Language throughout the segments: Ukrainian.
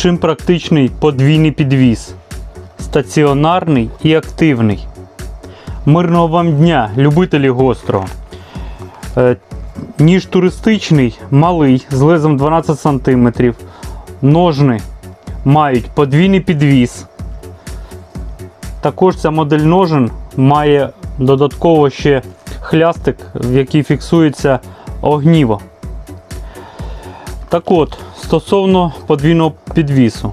Чим практичний подвійний підвіз? Стаціонарний і активний. Мирного вам дня, любителі гострого. Е, Ніж туристичний, малий, з лезом 12 см. Ножни мають подвійний підвіз. Також ця модель ножен має додатково ще хлястик, в який фіксується огніво. Так от, стосовно подвійного підвісу.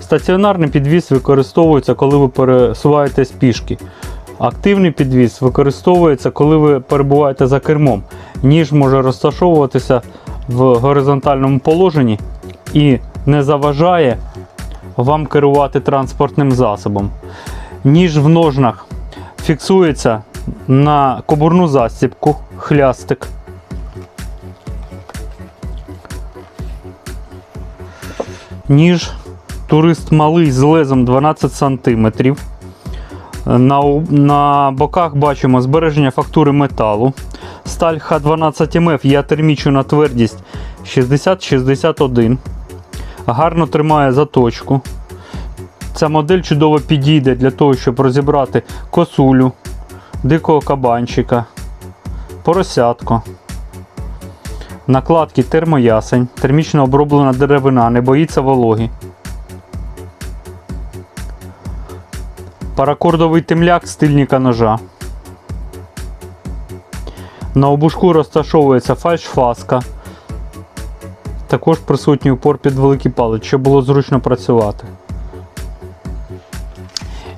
Стаціонарний підвіс використовується, коли ви пересуваєтесь пішки. Активний підвіс використовується, коли ви перебуваєте за кермом. Ніж може розташовуватися в горизонтальному положенні і не заважає вам керувати транспортним засобом. Ніж в ножнах фіксується на кобурну застібку, хлястик. Ніж турист малий з лезом 12 см. На, на боках бачимо збереження фактури металу. Сталь Х12МФ я термічу на твердість 60-61. Гарно тримає заточку. Ця модель чудово підійде для того, щоб розібрати косулю, дикого кабанчика, поросятко. Накладки термоясень, термічно оброблена деревина, не боїться вологи. Паракордовий темляк стильника ножа. На обушку розташовується фальшфаска. Також присутній упор під великий палець, щоб було зручно працювати.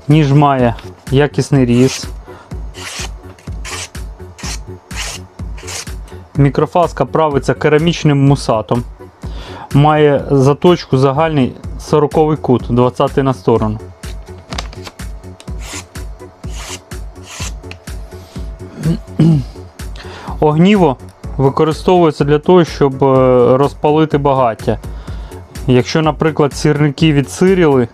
Ніж має якісний різ. Мікрофаска правиться керамічним мусатом. Має заточку загальний 40 кут, 20 на сторону. Огніво використовується для того, щоб е, розпалити багаття. Якщо, наприклад, сірники відсиріли,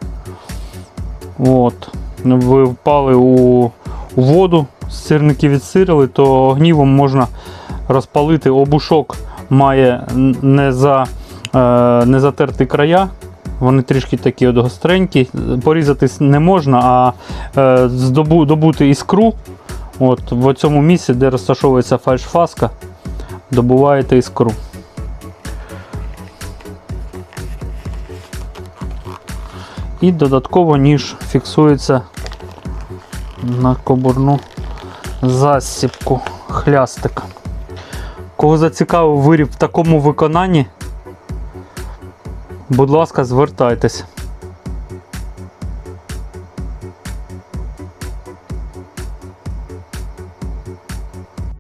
от, ви впали у, воду, сірники відсиріли, то огнівом можна розпалити обушок має не, за, е, не затерти края. Вони трішки такі от гостренькі. Порізати не можна, а е, здобу, добути іскру. От в цьому місці, де розташовується фальшфаска, добуваєте іскру. І додатково ніж фіксується на кобурну засібку хлястик. Кого зацікавив виріб в такому виконанні, будь ласка, звертайтесь.